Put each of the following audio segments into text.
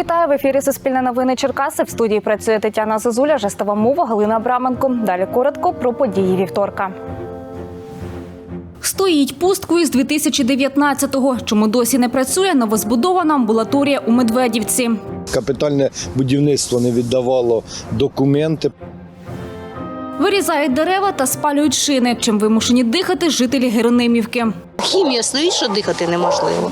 Вітаю в ефірі Суспільне новини Черкаси. В студії працює Тетяна Зозуля, жестова мова Галина Абраменко. Далі коротко про події вівторка. Стоїть пусткою з 2019-го. Чому досі не працює новозбудована амбулаторія у Медведівці? Капітальне будівництво не віддавало документи. Вирізають дерева та спалюють шини, чим вимушені дихати жителі Геронимівки. Хімія стоїть, що дихати неможливо.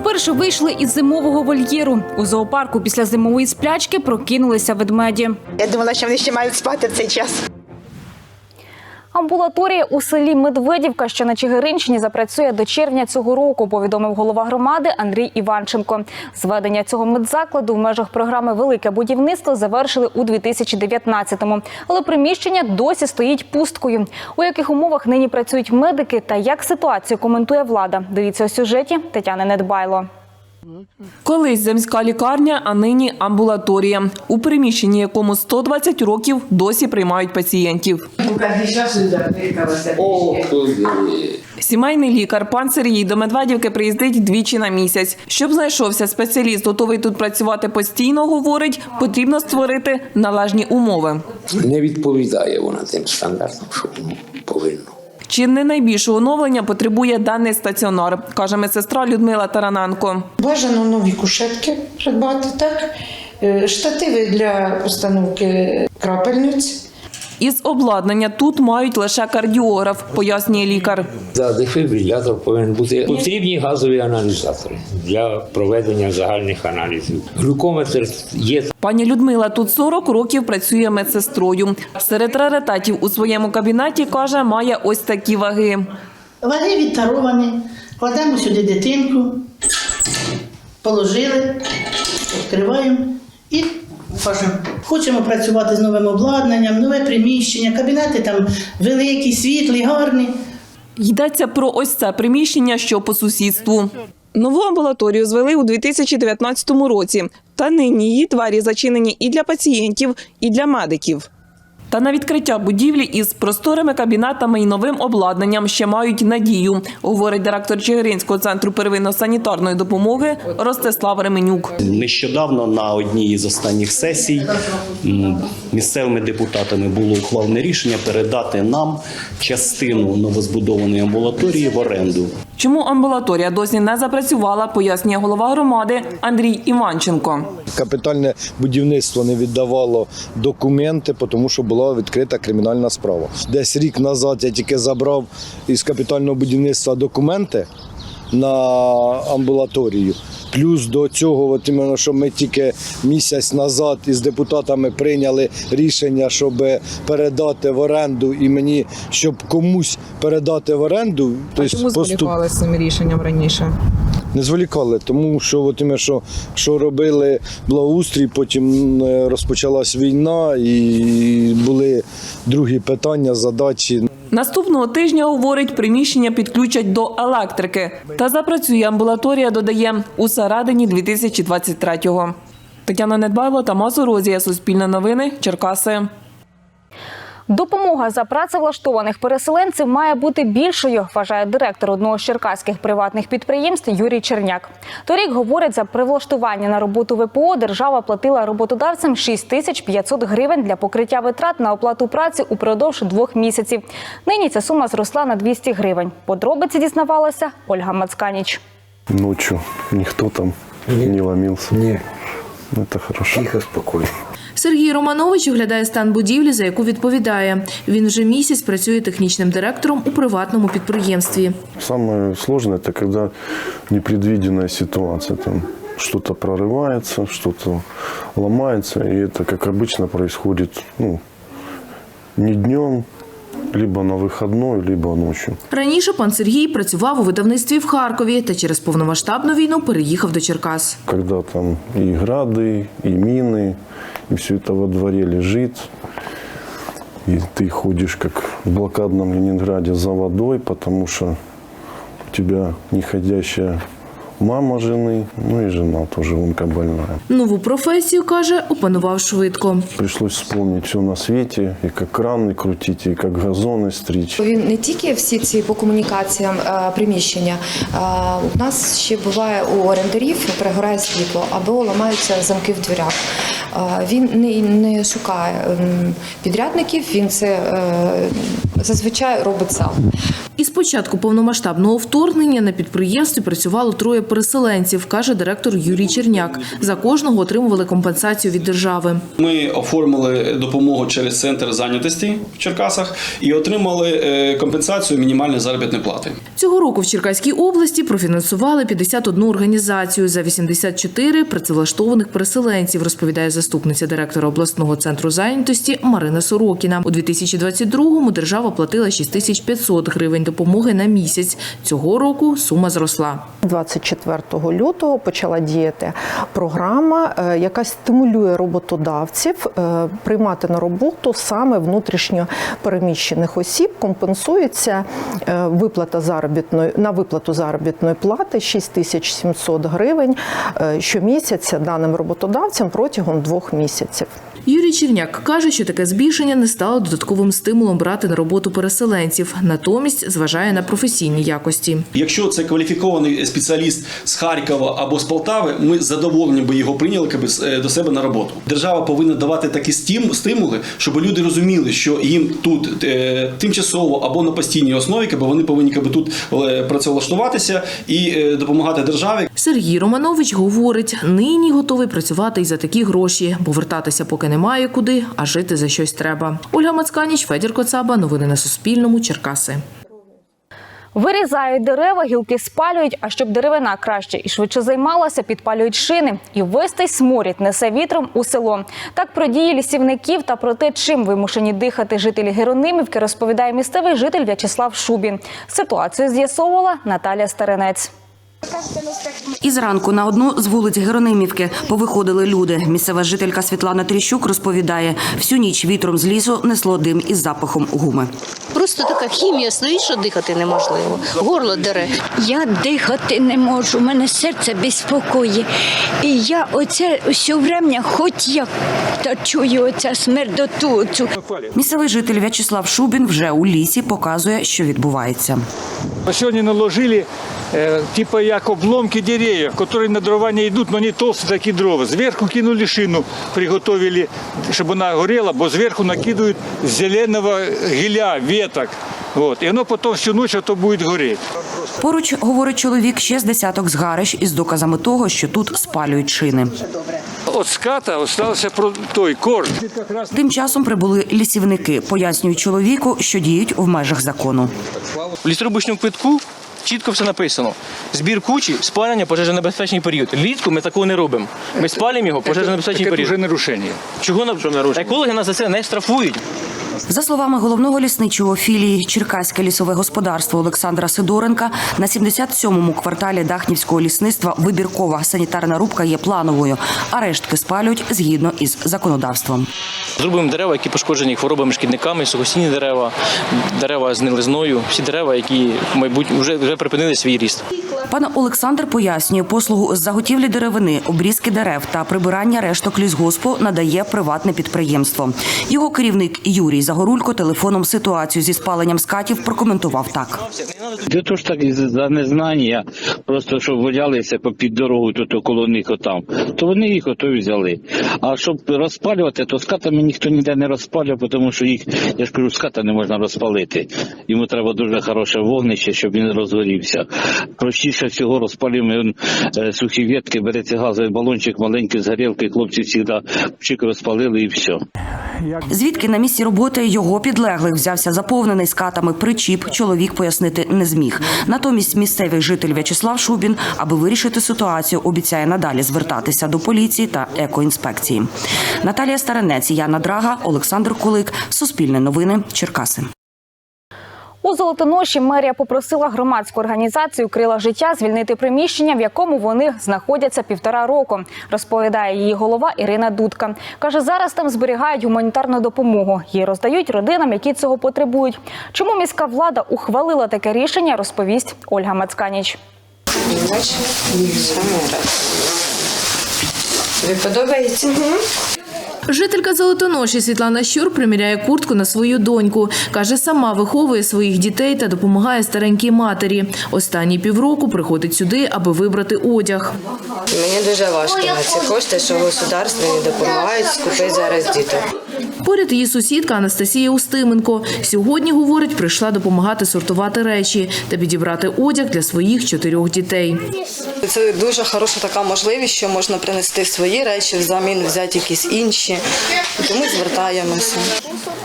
Вперше вийшли із зимового вольєру. У зоопарку після зимової сплячки прокинулися ведмеді. Я думала, що вони ще мають спати в цей час. Амбулаторія у селі Медведівка, що на Чигиринщині, запрацює до червня цього року, повідомив голова громади Андрій Іванченко. Зведення цього медзакладу в межах програми Велике будівництво завершили у 2019-му. Але приміщення досі стоїть пусткою. У яких умовах нині працюють медики та як ситуацію коментує влада? Дивіться у сюжеті Тетяни Недбайло. Колись земська лікарня, а нині амбулаторія. У приміщенні, якому 120 років досі приймають пацієнтів. Сімейний лікар пан Сергій до Медведівки приїздить двічі на місяць. Щоб знайшовся спеціаліст, готовий тут працювати постійно, говорить, потрібно створити належні умови. Не відповідає вона тим стандартам, що повинно. Чи не найбільше оновлення потребує даний стаціонар, каже медсестра Людмила Тарананко. Бажано нові кушетки придбати, так? Е, Штативи для установки крапельниць. Із обладнання тут мають лише кардіограф, пояснює лікар. За дефібрилятор повинен бути потрібні газові аналізатори для проведення загальних аналізів. Глюкометр є Пані Людмила тут 40 років працює медсестрою. Серед раритетів у своєму кабінеті каже, має ось такі ваги. Ваги відтаровані, кладемо сюди дитинку, положили, відкриваємо і кажемо. Хочемо працювати з новим обладнанням, нове приміщення, кабінети там великі, світлі, гарні. Йдеться про ось це приміщення, що по сусідству. Нову амбулаторію звели у 2019 році. Та нині її двері зачинені і для пацієнтів, і для медиків. Та на відкриття будівлі із просторими кабінетами і новим обладнанням ще мають надію, говорить директор Чигиринського центру первинно-санітарної допомоги Ростислав Ременюк. Нещодавно на одній із останніх сесій місцевими депутатами було ухвалене рішення передати нам частину новозбудованої амбулаторії в оренду. Чому амбулаторія досі не запрацювала, пояснює голова громади Андрій Іванченко. Капітальне будівництво не віддавало документи, тому що була відкрита кримінальна справа. Десь рік назад я тільки забрав із капітального будівництва документи на амбулаторію. Плюс до цього, от іменно, що ми тільки місяць назад із депутатами прийняли рішення, щоб передати в оренду, і мені, щоб комусь передати в оренду, тобто Чому поступ- зволікали з цим рішенням раніше? Не зволікали, тому що от іме, що, що робили благоустрій, потім е, розпочалась війна і були другі питання, задачі. Наступного тижня, говорить, приміщення підключать до електрики. Та запрацює амбулаторія, додає, у середині 2023-го. Тетяна Недбайло, Тамас Орозія, Суспільне новини, Черкаси. Допомога за працевлаштованих переселенців має бути більшою, вважає директор одного з черкаських приватних підприємств Юрій Черняк. Торік говорить, за превлаштування на роботу ВПО держава платила роботодавцям 6 тисяч гривень для покриття витрат на оплату праці упродовж двох місяців. Нині ця сума зросла на 200 гривень. Подробиці дізнавалася Ольга Мацканіч. Ночью никто там не ломился. Ні, Это хорошо. тихо, спокійно. Сергій Романович оглядає стан будівлі, за яку відповідає. Він вже місяць працює технічним директором у приватному підприємстві. Самое сложное это когда непредвиденная ситуация. Там что-то прорывается, что-то ломается, и это, как обычно, происходит ну, не днем, либо на выходной, либо ночью. Раніше пан Сергій працював у видавництві в Харкові та через повномасштабну війну переїхав до Черкас. Когда там и грады, и мины, и все это во дворе лежит, и ты ходишь как в блокадном Ленинграде за водой, потому что у тебя неходящая мама жены, ну и жена тоже онкобольная. Нову професію, каже, опанував швидко. Пришлось вспомнить все на свете, и как краны крутить, и как газоны стричь. Він не тільки всі ці по комунікаціям е, приміщення. е, У нас ще буває у орендарів перегорає світло або ламаються замки в дверях. Е, Він не, не шукає ем, підрядників, він це е, зазвичай робить сам. Із початку повномасштабного вторгнення на підприємстві працювало троє переселенців, каже директор Юрій Черняк. За кожного отримували компенсацію від держави. Ми оформили допомогу через центр зайнятості в Черкасах і отримали е, компенсацію мінімальної заробітної плати. Цього року в Черкаській області профінансували 51 організацію за 84 працевлаштованих переселенців, розповідає заступниця директора обласного центру зайнятості Марина Сорокіна. У 2022-му держава платила 6500 гривень допомоги на місяць. Цього року сума зросла. 24 лютого почала діяти програма, е, яка стимулює роботодавців е, приймати на роботу саме внутрішньо переміщених осіб. Компенсується е, виплата заробітної на виплату заробітної плати 6700 гривень щомісяця даним роботодавцям протягом двох місяців. Юрій Черняк каже, що таке збільшення не стало додатковим стимулом брати на роботу переселенців, натомість зважає на професійні якості. Якщо це кваліфікований спеціаліст з Харкова або з Полтави, ми з задоволенням би його прийняли е, до себе на роботу. Держава повинна давати такі стимули, щоб люди розуміли, що їм тут е, тимчасово або на постійній основі, якби вони повинні якби, тут е, працевлаштуватися і допомагати державі. Сергій Романович говорить, нині готовий працювати і за такі гроші, бо вертатися поки немає куди, а жити за щось треба. Ольга Мацканіч, Федір Коцаба. Новини на Суспільному. Черкаси. Вирізають дерева, гілки спалюють, а щоб деревина краще і швидше займалася, підпалюють шини. І весь цей сморід несе вітром у село. Так про дії лісівників та про те, чим вимушені дихати жителі Геронимівки, розповідає місцевий житель В'ячеслав Шубін. Ситуацію з'ясовувала Наталія Старинець. І зранку на одну з вулиць Геронимівки повиходили люди. Місцева жителька Світлана Тріщук розповідає, всю ніч вітром з лісу несло дим із запахом гуми. Просто така хімія стоїть, що дихати неможливо. Горло дере. Я дихати не можу, у мене серце безпокоє. І я оце все время, хоч як та чую оця смердоту. Оцю. Місцевий житель В'ячеслав Шубін вже у лісі показує, що відбувається. Сьогодні наложили типа як обломки деревьев, которые на дрова не йдуть, но они толстые такие дрова. Зверху кинули шину, приготовили, чтобы она горела, бо зверху накидывают зеленого гиля, веток. Вот. І воно потім всю ніч то буде горіти. Поруч, говорить чоловік, ще з десяток згарищ із доказами того, що тут спалюють шини. От ската остався про той корм. Тим часом прибули лісівники, пояснюють чоловіку, що діють в межах закону. В лісорубочному квитку чітко все написано. Збір кучі, спалення, пожежонебезпечний період. Літку ми такого не робимо. Ми спалюємо його, пожежонебезпечний період. період. вже нарушення. Чого нарушення? екологи нас за це не штрафують? За словами головного лісничого філії Черкаське лісове господарство Олександра Сидоренка, на 77-му кварталі Дахнівського лісництва вибіркова санітарна рубка є плановою, а рештки спалюють згідно із законодавством. Зробимо дерева, які пошкоджені хворобами, шкідниками, сухостійні дерева, дерева з нелизною, всі дерева, які, мабуть, вже, вже припинили свій ріст. Пан Олександр пояснює, послугу з заготівлі деревини, обрізки дерев та прибирання решток лісгоспу надає приватне підприємство. Його керівник Юрій Загорулько телефоном ситуацію зі спаленням скатів прокоментував так. Де то ж так за незнання, просто щоб валялися попід дорогу тут около них отам, то вони їх ото взяли. А щоб розпалювати, то скатами ніхто ніде не розпалює, тому що їх, я ж кажу, ската не можна розпалити. Йому треба дуже хороше вогнище, щоб він розгорівся. Простіше всього розпалюємо он, е, сухі ветки, береться газовий балончик маленький з горілки, хлопці завжди чик розпалили і все. Звідки на місці роботи його підлеглих взявся заповнений скатами причіп, чоловік пояснити не зміг. Натомість місцевий житель В'ячеслав Шубін, аби вирішити ситуацію, обіцяє надалі звертатися до поліції та екоінспекції. Наталія Старенець, Яна Драга, Олександр Кулик, Суспільне новини, Черкаси. У Золотоноші мерія попросила громадську організацію Крила життя звільнити приміщення, в якому вони знаходяться півтора року. Розповідає її голова Ірина Дудка. каже, зараз там зберігають гуманітарну допомогу. Її роздають родинам, які цього потребують. Чому міська влада ухвалила таке рішення? Розповість Ольга Мацканіч. Саме раз. Тобі подобається? Жителька Золотоноші Світлана Щур приміряє куртку на свою доньку. Каже, сама виховує своїх дітей та допомагає старенькій матері. Останні півроку приходить сюди, аби вибрати одяг. Мені дуже важко на ці кошти, що государство не допомагають скупити зараз діток. Поряд її сусідка Анастасія Устименко. Сьогодні, говорить, прийшла допомагати сортувати речі та підібрати одяг для своїх чотирьох дітей. Це дуже хороша така можливість, що можна принести свої речі, взамін взяти якісь інші. Тому звертаємося.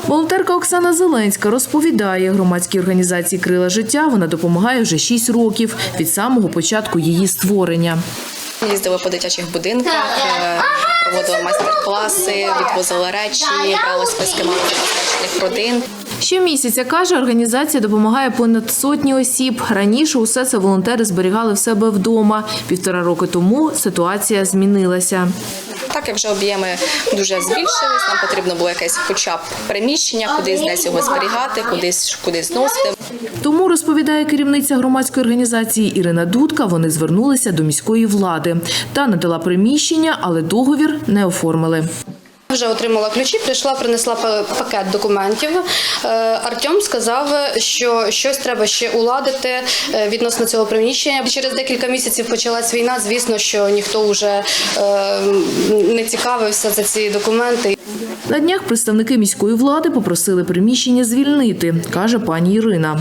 Волонтерка Оксана Зеленська розповідає, громадській організації Крила життя вона допомагає вже 6 років від самого початку її створення. Їздили по дитячих будинках, е, проводили майстер-класи, відвозили речі, брали списки малозабезпечених родин. Щомісяця, каже, організація допомагає понад сотні осіб. Раніше усе це волонтери зберігали в себе вдома. Півтора роки тому ситуація змінилася. Так як вже об'єми дуже збільшились, нам потрібно було якесь хоча б приміщення, кудись десь його зберігати, кудись кудись зносити. Тому розповідає керівниця громадської організації Ірина Дудка. Вони звернулися до міської влади та надала приміщення, але договір не оформили. Вже отримала ключі, прийшла, принесла пакет документів. Е, Артем сказав, що щось треба ще уладити е, відносно цього приміщення. Через декілька місяців почалась війна. Звісно, що ніхто вже е, не цікавився за ці документи. На днях представники міської влади попросили приміщення звільнити, каже пані Ірина.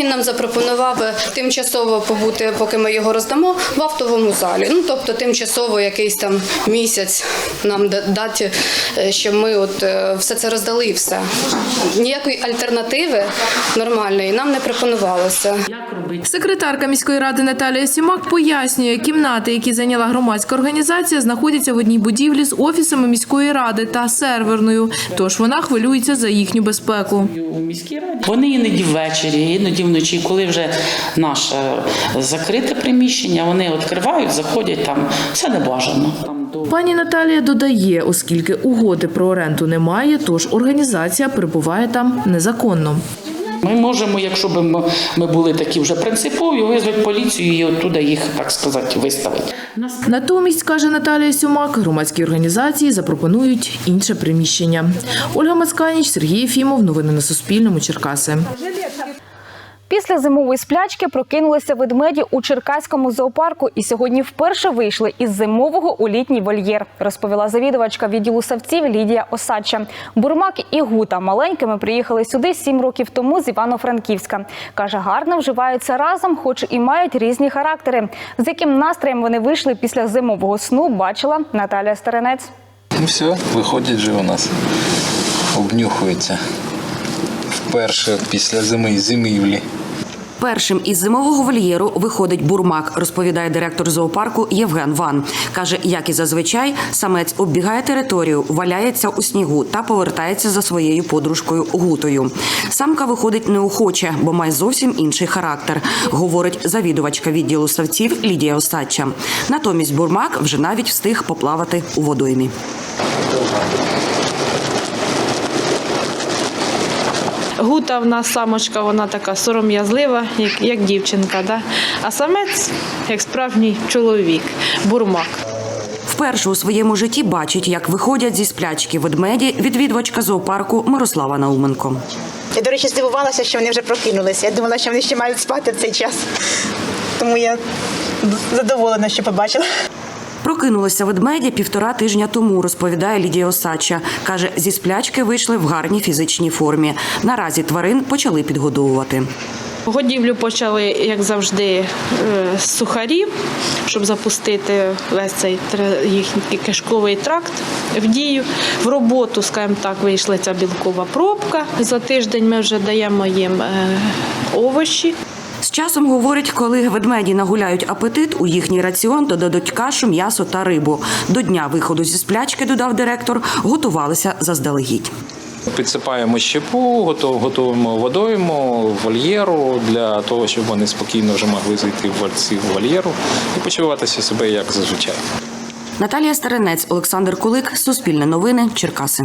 Він нам запропонував тимчасово побути, поки ми його роздамо в автовому залі. Ну тобто, тимчасово якийсь там місяць нам дати, е, щоб ми от е, все це роздали і все. Ніякої альтернативи нормальної нам не пропонувалося. Секретарка міської ради Наталія Сімак пояснює, кімнати, які зайняла громадська організація, знаходяться в одній будівлі з офісами міської ради та серверною. Тож вона хвилюється за їхню безпеку. Вони іноді ввечері, іноді вночі, коли вже наше закрите приміщення, вони відкривають, заходять там. Це не бажано. Пані Наталія додає, оскільки угоди про оренду немає, тож організація перебуває там незаконно. Ми можемо, якщо б ми- ми були такі вже принципові, визвати поліцію і оттуда їх, так сказати, виставити. Натомість, каже Наталія Сюмак, громадські організації запропонують інше приміщення. Ольга Мацканіч, Сергій Єфімов. Новини на Суспільному. Черкаси. Після зимової сплячки прокинулися ведмеді у Черкаському зоопарку і сьогодні вперше вийшли із зимового у літній вольєр, розповіла завідувачка відділу савців Лідія Осадча. Бурмак і Гута маленькими приїхали сюди сім років тому з Івано-Франківська. Каже, гарно вживаються разом, хоч і мають різні характери. З яким настроєм вони вийшли після зимового сну, бачила Наталія Старенець. Ну все, виходять же у нас. Обнюхуються. Вперше після зими зимівлі. Першим із зимового вольєру виходить бурмак, розповідає директор зоопарку Євген Ван. Каже, як і зазвичай, самець оббігає територію, валяється у снігу та повертається за своєю подружкою гутою. Самка виходить неохоче, бо має зовсім інший характер, говорить завідувачка відділу савців Лідія Остача. Натомість бурмак вже навіть встиг поплавати у водоймі. Гута в нас самочка, вона така сором'язлива, як, як дівчинка. Да? А самець як справжній чоловік, бурмак. Вперше у своєму житті бачить, як виходять зі сплячки ведмеді відвідувачка зоопарку Мирослава Науменко. Я, до речі, здивувалася, що вони вже прокинулися. Я думала, що вони ще мають спати в цей час. Тому я задоволена, що побачила. Прокинулися ведмеді півтора тижня тому, розповідає Лідія Осадча. Каже, зі сплячки вийшли в гарній фізичній формі. Наразі тварин почали підгодовувати. Годівлю почали, як завжди, е, з сухарів, щоб запустити весь цей їхній кишковий тракт в дію. В роботу, скажімо так, вийшла ця білкова пробка. За тиждень ми вже даємо їм е, овочі. З часом говорить, коли ведмеді нагуляють апетит, у їхній раціон додадуть кашу, м'ясо та рибу. До дня виходу зі сплячки, додав директор, готувалися заздалегідь. Підсипаємо щепу, готуємо водойму, вольєру для того, щоб вони спокійно вже могли зайти в вольці в вольєру і почуватися себе як зазвичай. Наталія Старенець, Олександр Кулик, Суспільне новини, Черкаси.